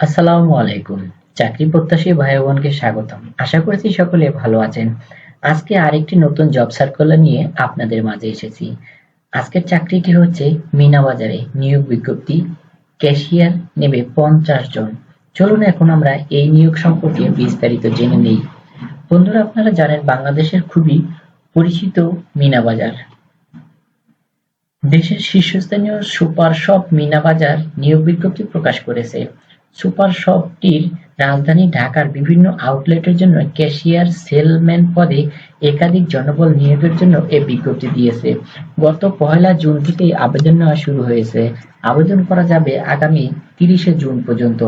আসসালামু আলাইকুম। চাকরি প্রত্যাশী ভাই বোনকে স্বাগতম। আশা করছি সকলে ভালো আছেন। আজকে আরেকটি নতুন জব সার্কুলার নিয়ে আপনাদের মাঝে এসেছি। আজকের চাকরিটি হচ্ছে মিনা বাজারে নিয়োগ বিজ্ঞপ্তি ক্যাশিয়ার নেবে পঞ্চাশ জন। চলুন এখন আমরা এই নিয়োগ সম্পর্কে বিস্তারিত জেনে নেই। বন্ধুরা, আপনারা জানেন বাংলাদেশের খুবই পরিচিত মিনা বাজার দেশের শীর্ষস্থানীয় সুপার শপ মিনা বাজার নিয়োগ বিজ্ঞপ্তি প্রকাশ করেছে। সুপার শপটির রাজধানী ঢাকার বিভিন্ন আউটলেটের জন্য ক্যাশিয়ার সেলম্যান পদে একাধিক জনবল নিয়োগের জন্য এ বিজ্ঞপ্তি দিয়েছে। গত পহেলা জুন থেকেই আবেদন নেওয়া শুরু হয়েছে। আবেদন করা যাবে আগামী তিরিশে জুন পর্যন্ত।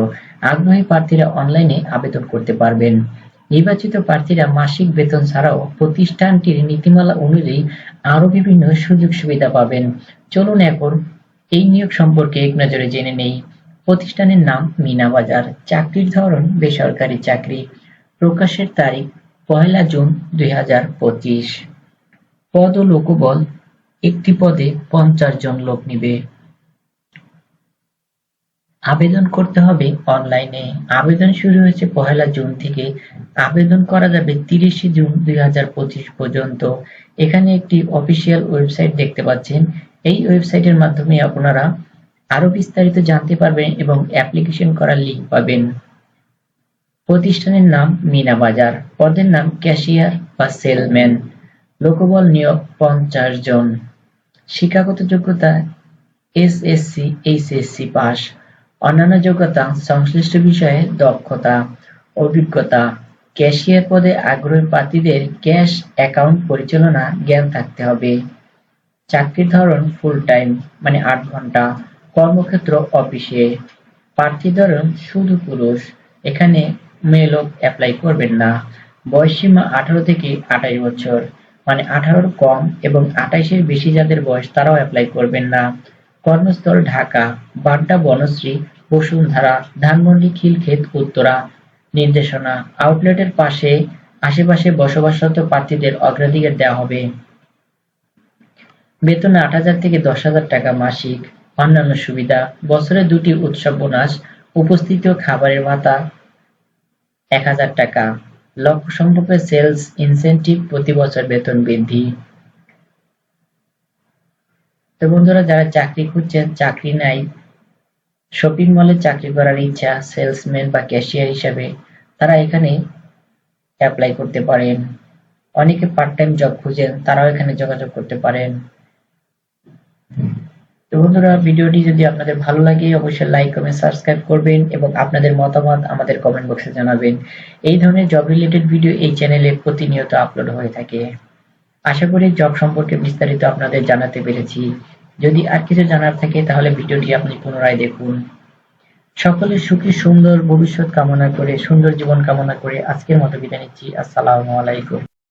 আগ্রহী প্রার্থীরা অনলাইনে আবেদন করতে পারবেন। নির্বাচিত প্রার্থীরা মাসিক বেতন ছাড়াও প্রতিষ্ঠানটির নীতিমালা অনুযায়ী আরও বিভিন্ন সুযোগ সুবিধা পাবেন। চলুন এখন এই নিয়োগ সম্পর্কে এক নজরে জেনে নেই। প্রতিষ্ঠানের নাম মিনা বাজার। চাকরির ধরন বেসরকারি চাকরি। প্রকাশের তারিখ পয়লা জুন দুই হাজার পঁচিশ। পদ ও লোকবল, একটি পদে পঞ্চাশ জন লোক নিবে। আবেদন করতে হবে অনলাইনে। আবেদন শুরু হয়েছে পহেলা জুন থেকে। আবেদন করা যাবে তিরিশে জুন দুই হাজার পঁচিশ পর্যন্ত। এখানে একটি অফিসিয়াল ওয়েবসাইট দেখতে পাচ্ছেন। এই ওয়েবসাইটের মাধ্যমে আপনারা আরও বিস্তারিত জানতে পারবেন এবং অ্যাপ্লিকেশন করার লিঙ্ক পাবেন। প্রতিষ্ঠানের নাম মিনা বাজার, পদের নাম ক্যাশিয়ার বা সেলম্যান। লোকবল নিয়োগ পঞ্চাশ জন। শিক্ষাগত যোগ্যতা এসএসসি, এইচএসসি পাস। অন্যান্য যোগ্যতা সংশ্লিষ্ট বিষয়ে দক্ষতা, অভিজ্ঞতা। ক্যাশিয়ার পদে আগ্রহী প্রার্থীদের ক্যাশ অ্যাকাউন্ট পরিচালনা জ্ঞান থাকতে হবে। চাকরির ধরন ফুল টাইম মানে আট ঘণ্টা। কর্মক্ষেত্র অফিসে প্রার্থী ধরন শুধু পুরুষ, এখানে মেয়ে লোক অ্যাপ্লাই করবেন না। বয়সসীমা আঠারো থেকে আঠাশ বছর মানে আঠারোর কম এবং আঠাইশের বেশি যাদের বয়স তারাও অ্যাপ্লাই করবেন না। কর্মস্থল ঢাকা, বাড্ডা, বনশ্রী, বসুন্ধরা, ধানমন্ডি, খিলক্ষেত, উত্তরা। নির্দেশনা আউটলেটের পাশে আশেপাশে বসবাসরত প্রার্থীদের অগ্রাধিকার দেওয়া হবে। বেতন আট হাজার থেকে দশ হাজার টাকা মাসিক। অন্যান্য সুবিধা, বছরে দুটি উৎসব বোনাস, উপস্থিত খাবারের ভাতা এক হাজার টাকা। লক্ষ্য সম্পর্কে সেলস ইনসেন্টিভ প্রতি বছর বেতন বৃদ্ধি। তো বন্ধুরা, যারা চাকরি খুঁজছেন, চাকরি নাই শপিং মলে চাকরি করার ইচ্ছা সেলসম্যান বা ক্যাশিয়ার হিসাবে, তারা এখানে অ্যাপ্লাই করতে পারেন। অনেকে পার্ট টাইম জব খুঁজেন, তারাও এখানে যোগাযোগ করতে পারেন। তো বন্ধুরা, ভিডিওটি যদি আপনাদের ভালো লাগে, অবশ্যই লাইক কমেন্ট সাবস্ক্রাইব করবেন এবং আপনাদের মতামত আমাদের কমেন্ট বক্সে জানাবেন। এই ধরনের জব রিলেটেড ভিডিও এই চ্যানেলে প্রতিনিয়ত আপলোড হয়ে থাকে। আশা করি জব সম্পর্কে বিস্তারিত আপনাদের জানাতে পেরেছি। যদি আর কিছু জানার থাকে, তাহলে ভিডিওটি আপনি পুনরায় দেখুন। সকলের সুখী সুন্দর ভবিষ্যৎ কামনা করে, সুন্দর জীবন কামনা করে আজকের মতো বিদায় নিচ্ছি। আসসালামু আলাইকুম।